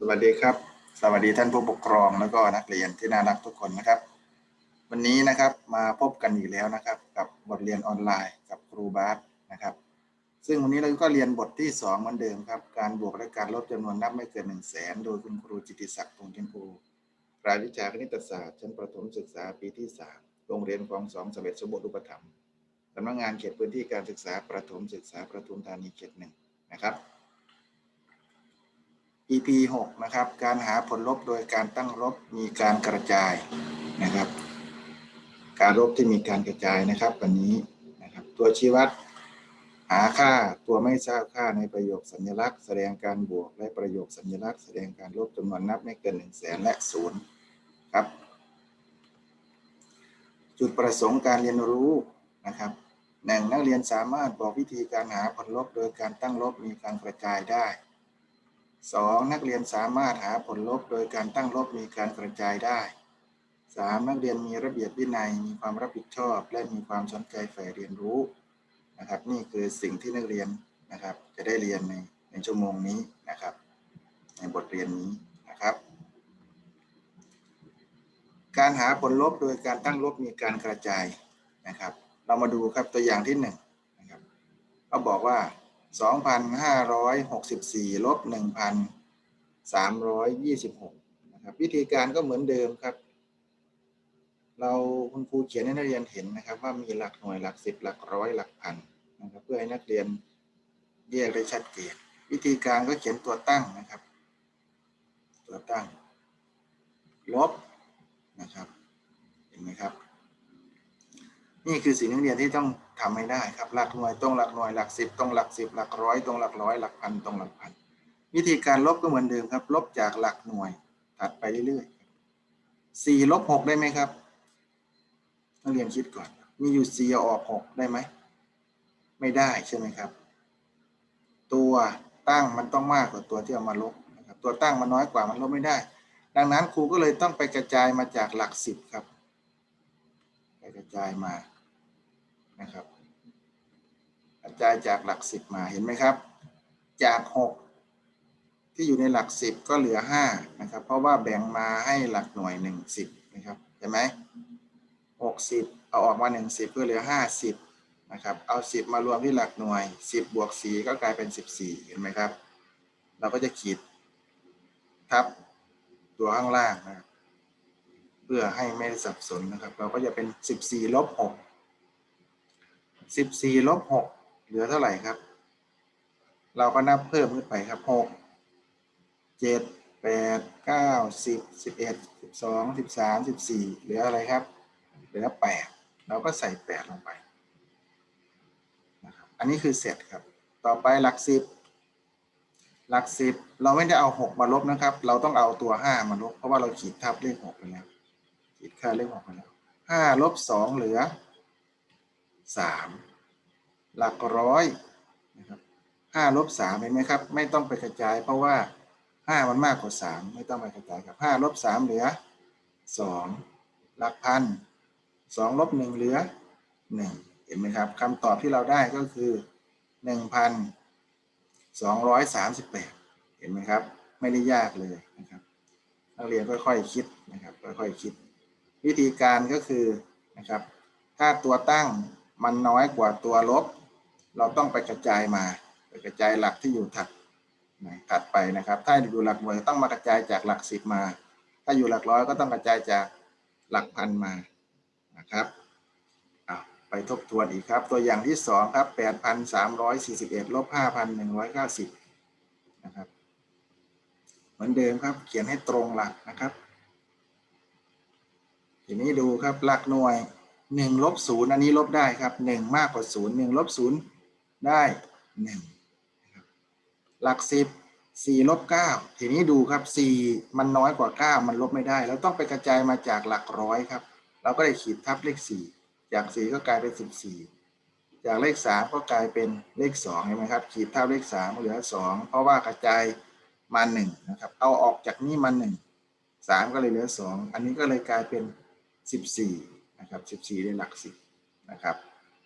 สวัสดีครับ สวัสดีท่านผู้ปกครองแล้วก็นักเรียนที่น่ารักทุกคนนะครับ วันนี้นะครับมาพบกันอีกแล้วนะครับ กับบทเรียนออนไลน์กับครูบาสนะครับ ซึ่งวันนี้เราก็เรียนบทที่ 2 เหมือนเดิมครับ การบวกและการลบจำนวนนับไม่เกิน1 0 0 0 0แสนโดยคุณครูจิติศักดิ์พงษ์เทียนภูรายวิชาคณิตศาสตร์ชั้นประถมศึกษาปีที่ 3 โรงเรียนคลองสองสมเด็จสมบูรณ์อุปถัมภ์สำนักงานเขตพื้นที่การศึกษาประถมศึกษาประทุมธานีเขตหนึ่งนะครับ EP 6นะครับ การหาผลลบโดยการตั้งลบมีการกระจายนะครับ การลบที่มีการกระจายนะครับ วันนี้นะครับ ตัวชี้วัด หาค่าตัวไม่ทราบค่าในประโยคสัญลักษณ์ แสดงการบวกและประโยคสัญลักษณ์ แสดงการลบจำนวนนับไม่เกิน1 0 0 0 0แสนและศูนย์ครับ จุดประสงค์การเรียนรู้นะครับหนึ่งนักเรียนสามารถบอกวิธีการหาผลลบโดยการตั้งลบมีการกระจายได้ 2. นักเรียนสามารถหาผลลบโดยการตั้งลบมีการกระจายได้ 3. นักเรียนมีระเบียบวินัยมีความรับผิดชอบ และมีความสนใจใฝ่เรียนรู้นะครับนี่คือสิ่งที่นักเรียนนะครับ จะได้เรียนในในชั่วโมงนี้นะครับ ในบทเรียนนี้นะครับ การหาผลลบโดยการตั้งลบมีการกระจายนะครับ เรามาดูครับตัวอย่างที่1นงนะครับเขาบอกว่า 2,564 ลบ 1,326 นะครับ วิธีการก็เหมือนเดิมครับ เราคุณครูเขียนให้นักเรียนเห็นนะครับ ว่ามีหลักหน่วยหลักสิบหลักร้อยหลักพันนะครับ เพื่อให้นักเรียนแยกได้ชัดเจนวิธีการก็เขียนตัวตั้งนะครับ ตัวตั้ง ลบนะครับ เห็นไหมครับ นี่คือสิ่งนักเรียนที่ต้องทำให้ได้ครับหลักหน่วยตรงหลักหน่วยหลักสิบตรงหลักสิบหลักร้อยตรงหลักร้อยหลักพันตรงหลักพัน วิธีการลบก็เหมือนเดิมครับ ลบจากหลักหน่วยถัดไปเรื่อยๆสี่ลบหกได้ไหมครับนักเรียนคิดก่อน มีอยู่สี่ออกหกได้ไหมไม่ได้ใช่ไหมครับ ตัวตั้งมันต้องมากกว่าตัวที่เอามาลบนะครับตัวตั้งมันน้อยกว่ามันลบไม่ได้ ดังนั้นครูก็เลยต้องไปกระจายมาจากหลักสิบครับไปกระจายมา นะครับกระจายจากหลักสิบมาเห็นไหมครับ จากหกที่อยู่ในหลักสิบก็เหลือห้านะครับ เพราะว่าแบ่งมาให้หลักหน่วยหนึ่งสิบนะครับเห็นไหมหกสิบเอาออกมาหนึ่งสิบก็เหลือห้าสิบนะครับ เอาสิบมารวมที่หลักหน่วยสิบบวกสี่ก็กลายเป็นสิบสี่เห็นไหมครับ เราก็จะขีดทับตัวข้างล่างนะเพื่อให้ไม่สับสนนะครับ เราก็จะเป็นสิบสี่ลบหก สิบสี่ลบหกเหลือเท่าไหร่ครับ เราก็นับเพิ่มขึ้นไปครับหกเจ็ดแปดเก้าสิบสิบเอ็ดสิบสองสิบสามสิบสี่เหลืออะไรครับ เหลือแปดเราก็ใส่แปดลงไปนะครับอันนี้คือเสร็จครับ ต่อไปหลักสิบหลักสิบเราไม่ได้เอาหกมาลบนะครับ เราต้องเอาตัวห้ามาลบ เพราะว่าเราขีดทับเลขหกไปแล้วขีดค่าเลขหกไปแล้วห้าลบสองเหลือ สามหลักร้อยนะครับห้าลบสามเห็นไหมครับ ไม่ต้องไปกระจาย เพราะว่าห้ามันมากกว่าสามไม่ต้องไปกระจายครับห้าลบสามเหลือสองหลักพันสองลบหนึ่งเหลือหนึ่งเห็นไหมครับคำตอบที่เราได้ก็คือหนึ่งพันสองร้อยสามสิบแปดเห็นไหมครับ ไม่ได้ยากเลยนะครับนักเรียนค่อยๆคิดนะครับค่อยๆคิด วิธีการก็คือนะครับถ้าตัวตั้ง มันน้อยกว่าตัวลบ เราต้องไปกระจายมา ไปกระจายหลักที่อยู่ถัดถัดไปนะครับ ถ้าอยู่หลักหน่วยต้องมากระจายจากหลักสิบมา ถ้าอยู่หลักร้อยก็ต้องกระจายจากหลักพันมานะครับไปทบทวนอีกครับ ตัวอย่างที่สองครับแปดพันสามร้อยสี่สิบเอ็ดลบห้าพันหนึ่งร้อยเก้าสิบนะครับ เหมือนเดิมครับ เขียนให้ตรงหลักนะครับ ทีนี้ดูครับหลักหน่วย หนึ่งลบศูนย์อันนี้ลบได้ครับหนึ่งมากกว่าศูนย์หนึ่งลบศูนย์ได้หนึ่งหลักสิบสี่ลบเก้าทีนี้ดูครับสี่มันน้อยกว่าเก้ามันลบไม่ได้เราต้องไปกระจายมาจากหลักร้อยครับ เราก็เลยขีดทับเลขสี่จากสี่ก็กลายเป็นสิบสี่จากเลขสามก็กลายเป็นเลขสองเห็นไหมครับ ขีดทับเลขสามเหลือสองเพราะว่ากระจายมาหนึ่งนะครับ เอาออกจากนี้มาหนึ่งสามก็เลยเหลือสองอันนี้ก็เลยกลายเป็นสิบสี่ นะครับสิบสี่ในหลักสิบนะครับ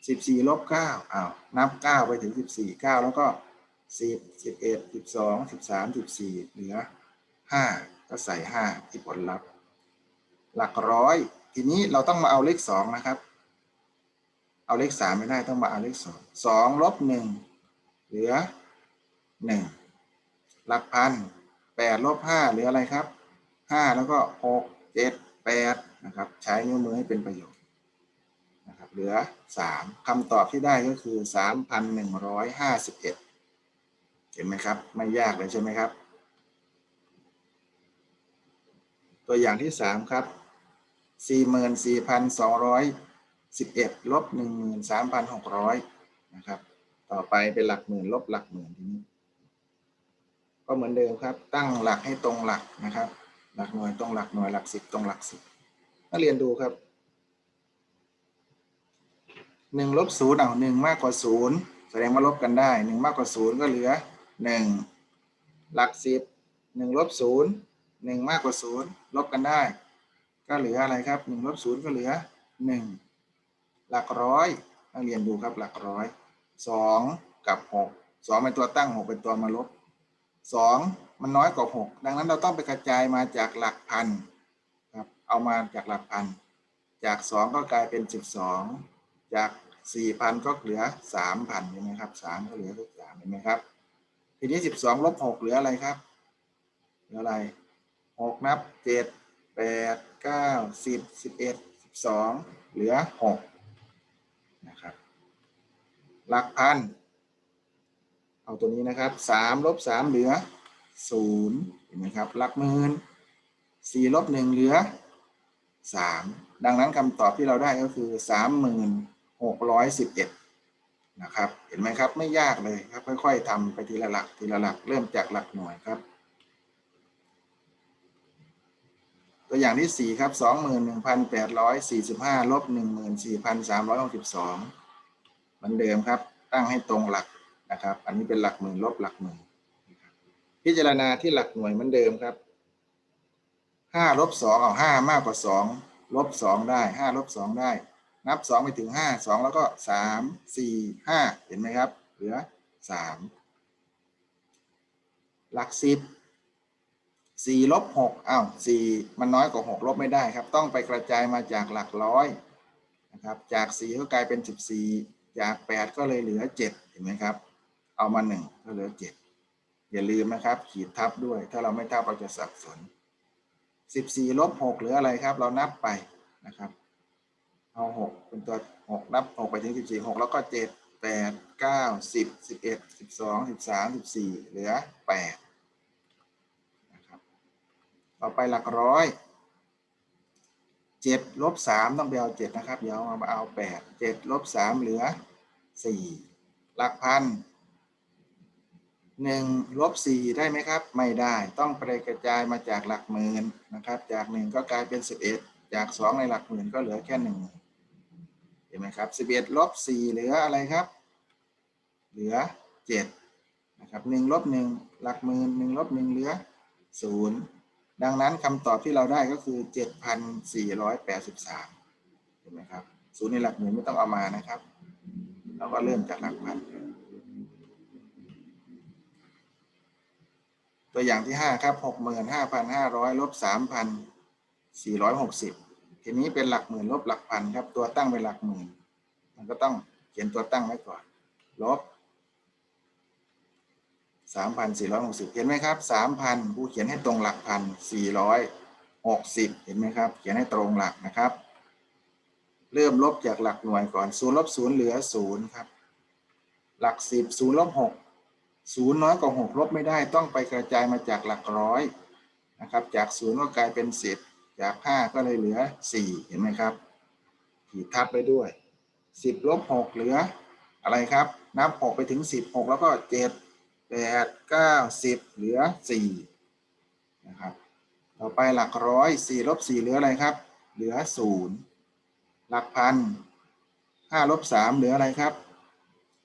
สิบสี่ลบเก้าอ้าว นับเก้าไปถึงสิบสี่เก้าแล้วก็สิบสิบเอ็ดสิบสองสิบสามสิบสี่เหลือห้าก็ใส่ห้าที่ผลลัพธ์ หลักร้อย ทีนี้เราต้องมาเอาเลขสองนะครับ เอาเลขสามไม่ได้ต้องมาเอาเลขสองสองลบหนึ่งเหลือหนึ่งหลักพันแปดลบห้าเหลืออะไรครับห้าแล้วก็หก เจ็ดแปดนะครับ ใช้นิ้วมือให้เป็นประโยชน์นะครับเหลือสามคำตอบที่ได้ก็คือสามพันหนึ่งร้อยห้าสิบเอ็ดเห็นไหมครับ ไม่ยากเลยใช่ไหมครับ ตัวอย่างที่สามครับสี่หมื่นสี่พันสองร้อยสิบเอ็ดลบหนึ่งหมื่นสามพันหกร้อยนะครับ ต่อไปเป็นหลักหมื่นลบหลักหมื่นทีนี้ ก็เหมือนเดิมครับ ตั้งหลักให้ตรงหลักนะครับ หลักหน่วยตรงหลักหน่วยหลักสิบตรงหลักสิบนักเรียนดูครับหนึ่งลบศูนย์เอาหนึ่งมากกว่าศูนย์แสดงว่าลบกันได้หนึ่งมากกว่าศูนย์ก็เหลือหนึ่งหลักสิบหนึ่งลบศูนย์หนึ่งมากกว่าศูนย์ลบกันได้ ก็เหลืออะไรครับหนึ่งลบศูนย์ก็เหลือหนึ่งหลักร้อยนักเรียนดูครับหลักร้อยสองกับหกสองเป็นตัวตั้งหกเป็นตัวมาลบสอง มันน้อยกว่าหกดังนั้นเราต้องไปกระจายมาจากหลักพันครับเอามาจากหลักพัน จากสองก็กลายเป็นสิบสองจากสี่พันก็เหลือสามพันเห็นไหมครับสามก็เหลือทุกสามเห็นไหมครับ ทีนี้สิบสองลบหกเหลืออะไรครับเหลืออะไรหกนับเจ็ดแปดเก้าสิบสิบเอ็ดสิบสองเหลือหกนะครับ หลักพัน เอาตัวนี้นะครับสามลบสามเหลือ ศูนย์เห็นไหมครับหลักหมื่นสี่ลบหนึ่งเหลือสามดังนั้นคำตอบที่เราได้ก็คือสามหมื่นหกร้อยสิบเอ็ดนะครับ เห็นไหมครับไม่ยากเลยครับ ค่อย ๆทำไปทีละหลักทีละหลักเริ่มจากหลักหน่วยครับ ตัวอย่างที่สี่ครับสองหมื่นหนึ่งพันแปดร้อยสี่สิบห้าลบหนึ่งหมื่นสี่พันสามร้อยหกสิบสองเหมือนเดิมครับ ตั้งให้ตรงหลักนะครับ อันนี้เป็นหลักหมื่นลบหลักหมื่น พิจารณาที่หลักหน่วยเหมือนเดิมครับห้าลบสองเอาห้ามากกว่าสองลบสองได้ห้าลบสองได้ นับสองไปถึงห้าสองแล้วก็สามสี่ห้าเห็นไหมครับ เหลือสามหลักสิบสี่ลบหกอ้าวสี่มันน้อยกว่าหกลบไม่ได้ครับ ต้องไปกระจายมาจากหลักร้อยนะครับ จากสี่ก็กลายเป็นสิบสี่จากแปดก็เลยเหลือเจ็ดเห็นไหมครับ เอามาหนึ่งก็เหลือเจ็ด อย่าลืมนะครับ ขีดทับด้วย ถ้าเราไม่ทับเราจะสับสนสิบสี่ลบหกเหลืออะไรครับ เรานับไปนะครับ เอาหกเป็นตัวหกนับหกไปถึงสิบสี่หกแล้วก็เจ็ดแปดเก้าสิบสิบเอ็ดสิบสองสิบสามสิบสี่เหลือแปดนะครับ ต่อไปหลักร้อยเจ็ดลบสามต้องไปเอาเจ็ดนะครับ เดี๋ยวเอามาเอาแปดเจ็ดลบสามเหลือสี่หลักพัน หนึ่งลบสี่ได้ไหมครับ ไม่ได้ต้องไปกระจายมาจากหลักหมื่นนะครับ จากหนึ่งก็กลายเป็นสิบเอ็ดจากสองในหลักหมื่นก็เหลือแค่หนึ่งเห็นไหมครับสิบเอ็ดลบสี่เหลืออะไรครับ เหลือเจ็ดนะครับหนึ่งลบหนึ่งหลักหมื่นหนึ่งลบหนึ่งเหลือศูนย์ดังนั้นคำตอบที่เราได้ก็คือเจ็ดพันสี่ร้อยแปดสิบสามเห็นไหมครับศูนย์ในหลักหมื่นไม่ต้องเอามานะครับ เราก็เริ่มจากหลักพัน ตัวอย่างที่ห้าครับหกหมื่นห้าพันห้าร้อยลบสามพันสี่ร้อยหกสิบทีนี้เป็นหลักหมื่นลบหลักพันครับ ตัวตั้งเป็นหลักหมื่น มันก็ต้องเขียนตัวตั้งไว้ก่อน ลบสามพันสี่ร้อยหกสิบเห็นไหมครับสามพันผู้เขียนให้ตรงหลักพันสี่ร้อยหกสิบเห็นไหมครับ เขียนให้ตรงหลักนะครับ เริ่มลบจากหลักหน่วยก่อนศูนย์ลบศูนย์เหลือศูนย์ครับ หลักสิบศูนย์ลบหก ศูนย์น้อยกว่าหกลบไม่ได้ต้องไปกระจายมาจากหลักร้อยนะครับ จากศูนย์ก็กลายเป็นสิบจากห้าก็เลยเหลือสี่เห็นไหมครับขีดทับไปด้วยสิบลบหกเหลืออะไรครับ นับหกไปถึงสิบหกแล้วก็เจ็ดแปดเก้าสิบเหลือสี่นะครับต่อไปหลักร้อยสี่ลบสี่เหลืออะไรครับ เหลือศูนย์หลักพันห้าลบสามเหลืออะไรครับ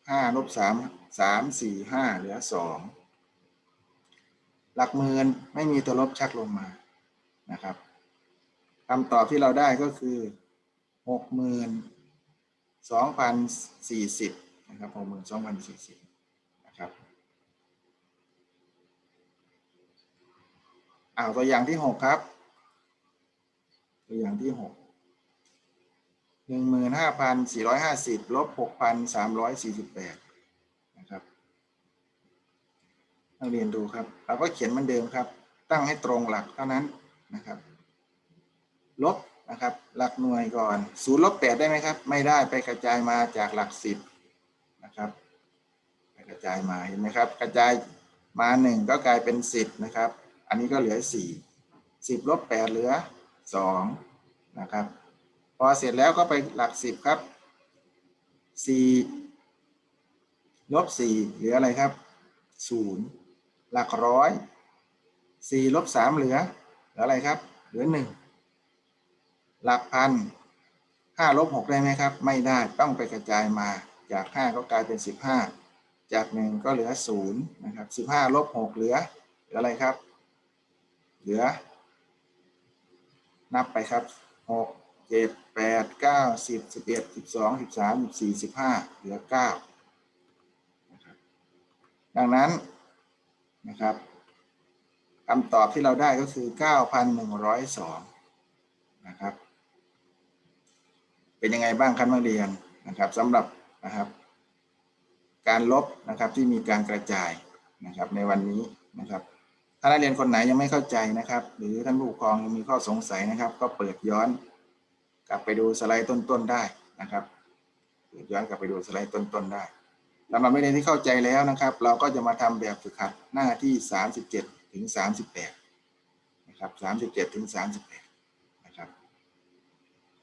ห้าลบสาม สามสี่ห้าเหลือสองหลักหมื่นไม่มีตัวลบชักลงมานะครับคำตอบที่เราได้ก็คือหกหมื่นสองพันสี่สิบนะครับหกหมื่นสองพันสี่สิบนะครับอ้าวตัวอย่างที่หกครับ ตัวอย่างที่หกหนึ่งหมื่นห้าพันสี่ร้อยห้าสิบลบหกพันสามร้อยสี่สิบแปดนะครับ นักเรียนดูครับเราก็เขียนเหมือนเดิมครับ ตั้งให้ตรงหลักเท่านั้นนะครับลบนะครับ หลักหน่วยก่อนศูนย์ลบแปดได้ไหมครับ ไม่ได้ไปกระจายมาจากหลักสิบนะครับไปกระจายมาเห็นไหมครับ กระจายมาหนึ่งก็กลายเป็นสิบนะครับ อันนี้ก็เหลือสี่สิบลบแปดเหลือสองนะครับ พอเสร็จแล้วก็ไปหลักสิบครับสี่ลบสี่เหลืออะไรครับศูนย์ หลักร้อยสี่ลบสามเหลือเหลืออะไรครับ เหลือหนึ่งหลักพันห้าลบหกได้ไหมครับ ไม่ได้ต้องไปกระจายมาจากห้าก็กลายเป็นสิบห้าจากหนึ่งก็เหลือศูนย์นะครับสิบห้าลบหกเหลือเหลืออะไรครับ เหลือ นับไปครับหกเจ็ดแปดเก้าสิบสิบเอ็ดสิบสองสิบสามสิบสี่สิบห้าเหลือเก้าดังนั้น นะครับคำตอบที่เราได้ก็คือเก้าพันหนึ่งร้อยสองนะครับ เป็นยังไงบ้างครับนักเรียนนะครับสำหรับนะครับการลบนะครับที่มีการกระจายนะครับในวันนี้นะครับ ถ้านักเรียนคนไหนยังไม่เข้าใจนะครับ หรือท่านผู้ปกครองยังมีข้อสงสัยนะครับ ก็เปิดย้อนกลับไปดูสไลด์ต้นๆได้นะครับ เปิดย้อนกลับไปดูสไลด์ต้นๆได้ แล้วมาไม่ได้ที่เข้าใจแล้วนะครับ เราก็จะมาทำแบบฝึกหัดหน้าที่ 37 ถึง 38 นะครับ 37 ถึง 38 นะครับ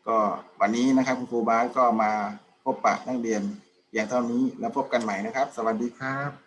ก็วันนี้นะครับคุณครูบาสก็มาพบปะนักเรียนอย่างเท่านี้แล้วพบกันใหม่นะครับ สวัสดีครับ